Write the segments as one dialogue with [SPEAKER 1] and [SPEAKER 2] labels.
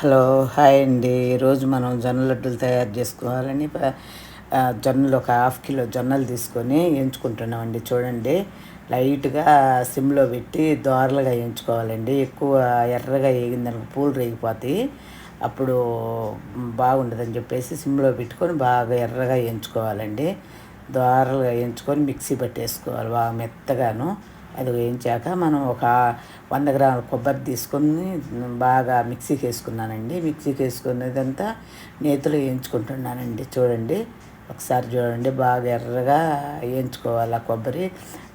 [SPEAKER 1] Hello hi అండి. ఈరోజు మనం జొన్న లడ్డూలు తయారు చేసుకోవాలని జొన్నలు ఒక హాఫ్ కిలో జొన్నలు తీసుకొని ఎంచుకుంటున్నామండి. చూడండి లైట్గా సిమ్లో పెట్టి దోరలుగా వేయించుకోవాలండి ఎక్కువ ఎర్రగా వేగిందనుకో పూలు రేగిపోతాయి. అప్పుడు బాగుండదని చెప్పేసి సిమ్లో పెట్టుకొని బాగా ఎర్రగా వేయించుకోవాలండి దోరలుగా వేయించుకొని మిక్సీ పట్టేసుకోవాలి బాగా మెత్తగాను. అది వేయించాక మనం ఒక వంద గ్రాముల కొబ్బరి తీసుకొని బాగా మిక్సీకి వేసుకున్నానండి. మిక్సీకి వేసుకునేదంతా నేతిలో వేయించుకుంటున్నానండి. చూడండి ఒకసారి చూడండి బాగా ఎర్రగా వేయించుకోవాలి ఆ కొబ్బరి.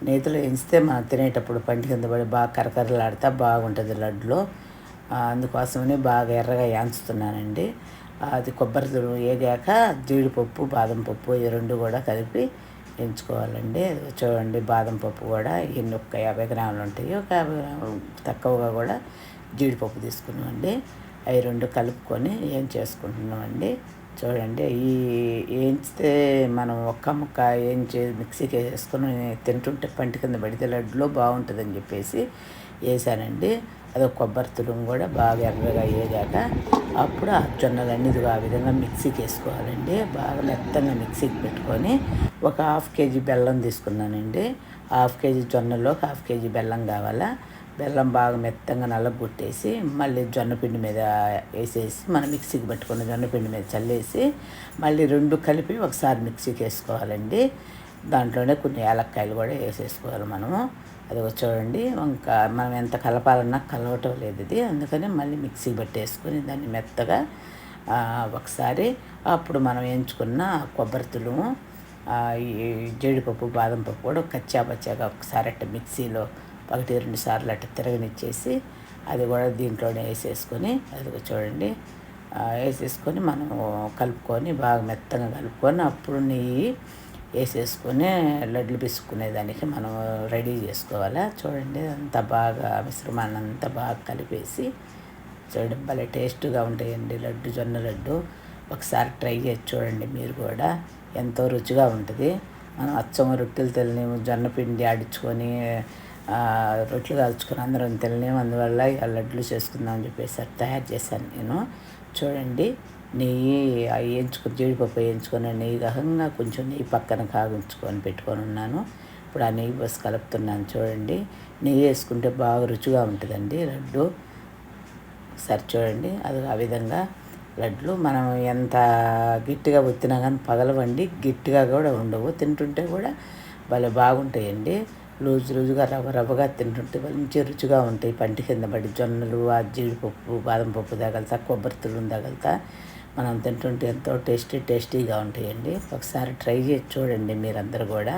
[SPEAKER 1] నేతిలో వేయించితే మనం తినేటప్పుడు పంటి కింద పడి బాగా కరకరలాడితే బాగుంటుంది లడ్డులో. అందుకోసమని బాగా ఎర్రగా వేయించుతున్నానండి. అది కొబ్బరి తురుము వేగాక జీడిపప్పు బాదం పప్పు ఈ రెండు కూడా కలిపి ఎంచుకోవాలండి. చూడండి బాదం పప్పు కూడా ఎన్ని ఒక యాభై గ్రాములు ఉంటాయి. ఒక యాభై గ్రాములు తక్కువగా కూడా జీడిపప్పు తీసుకున్నామండి. అవి రెండు కలుపుకొని ఏం చేసుకుంటున్నామండి? చూడండి ఈ వేయించితే మనం ఒక్క ముక్క వేయించి మిక్సీకి వేసుకొని తింటుంటే పంటి కింద పడితే లడ్డులో బాగుంటుందని చెప్పేసి వేసానండి అది కొబ్బరి తురుము కూడా బాగా ఎర్రగా అయ్యేదాకా అప్పుడు ఆ జొన్నలన్నీ ఇదిగో ఆ విధంగా మిక్సీకి వేసుకోవాలండి బాగా మెత్తంగా మిక్సీకి పెట్టుకొని ఒక హాఫ్ కేజీ బెల్లం తీసుకున్నానండి. హాఫ్ కేజీ జొన్నలో హాఫ్ కేజీ బెల్లం కావాలా. బెల్లం బాగా మెత్తంగా నల్లగొట్టేసి మళ్ళీ జొన్నపిండి మీద వేసేసి మనం మిక్సీకి పెట్టుకున్న జొన్నపిండి మీద చల్లేసి మళ్ళీ రెండు కలిపి ఒకసారి మిక్సీకి వేసుకోవాలండి. దాంట్లోనే కొన్ని యాలక్కాయలు కూడా వేసేసుకోవాలి మనము. అది చూడండి ఇంకా మనం ఎంత కలపాలన్నా కలవటం లేదు ఇది. అందుకని మళ్ళీ మిక్సీ పట్టేసుకొని దాన్ని మెత్తగా ఒకసారి అప్పుడు మనం ఎంచుకున్న కొబ్బరి తులుము ఈ జీడిపప్పు బాదం పప్పు కూడా కచ్చా పచ్చాగా ఒకసారి అట్ట మిక్సీలో ఒకటి రెండు సార్లు అట్ట తిరగనిచ్చేసి అది కూడా దీంట్లోనే వేసేసుకొని అది చూడండి వేసేసుకొని మనం కలుపుకొని బాగా మెత్తగా కలుపుకొని అప్పుడు నెయ్యి వేసేసుకొని లడ్లు పిసుకునేదానికి మనం రెడీ చేసుకోవాలా. చూడండి అంత బాగా మిశ్రమాన్ని అంతా బాగా కలిపేసి చూడండి భలే టేస్ట్గా ఉంటాయండి లడ్డు జొన్న లడ్డు. ఒకసారి ట్రై చేసి చూడండి మీరు కూడా. ఎంతో రుచిగా ఉంటుంది. మనం అచ్చం రొట్టెలు తినలేము జొన్న పిండి ఆడించుకొని రొట్టెలు కాల్చుకొని అందరం తినలేము. అందువల్ల లడ్లు చేసుకుందామని చెప్పేసి తయారు చేశాను నేను. చూడండి నెయ్యి అవి వేయించుకొని జీడిపప్పు వేయించుకొని నెయ్యి గహంగా కొంచెం నెయ్యి పక్కన కాగించుకొని పెట్టుకొని ఉన్నాను. ఇప్పుడు ఆ నెయ్యి బస్ కలుపుతున్నాను చూడండి. నెయ్యి వేసుకుంటే బాగా రుచిగా ఉంటుందండి లడ్డు. ఒకసారి చూడండి. అది ఆ విధంగా లడ్లు మనం ఎంత గట్టిగా ఒత్తినా కానీ పగలవండి. గట్టిగా కూడా ఉండవు. తింటుంటే కూడా భలే బాగుంటాయండి. లూజు లూజుగా రవ్వ రవ్వగా తింటుంటే మంచి రుచిగా ఉంటాయి. పంటి కింద పడి జొన్నలు ఆ జీడిపప్పు బాదం పప్పు తగలతా కొబ్బరి తురుము తగలుతా. మనం తింటుంటే ఎంతో టేస్టీ టేస్టీగా ఉంటాయండి. ఒకసారి ట్రై చేసి చూడండి మీరందరూ కూడా.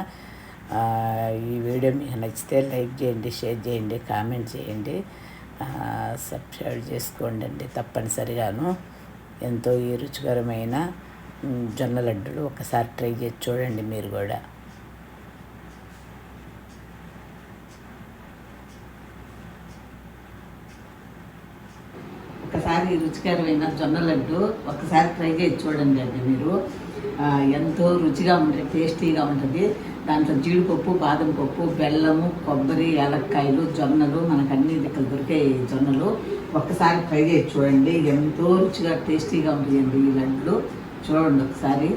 [SPEAKER 1] ఈ వీడియో మీకు నచ్చితే లైక్ చేయండి షేర్ చేయండి కామెంట్ చేయండి. సబ్స్క్రైబ్ చేసుకోండి అండి తప్పనిసరిగాను. ఎంతో ఈ రుచికరమైన జొన్న లడ్డులు ఒకసారి ట్రై చేసి చూడండి మీరు కూడా.
[SPEAKER 2] ఒకసారి రుచికరమైన జొన్న లడ్డు ఒకసారి ట్రై చేసి చూడండి అండి మీరు. ఎంతో రుచిగా ఉంటుంది టేస్టీగా ఉంటుంది. దాంట్లో జీడిపప్పు బాదం పప్పు బెల్లము కొబ్బరి యాలక్కాయలు జొన్నలు మనకు అన్ని ఇక్కడ దొరికే జొన్నలు. ఒక్కసారి ట్రై చేసి చూడండి. ఎంతో రుచిగా టేస్టీగా ఉంటాయండి ఈ లడ్లు చూడండి ఒకసారి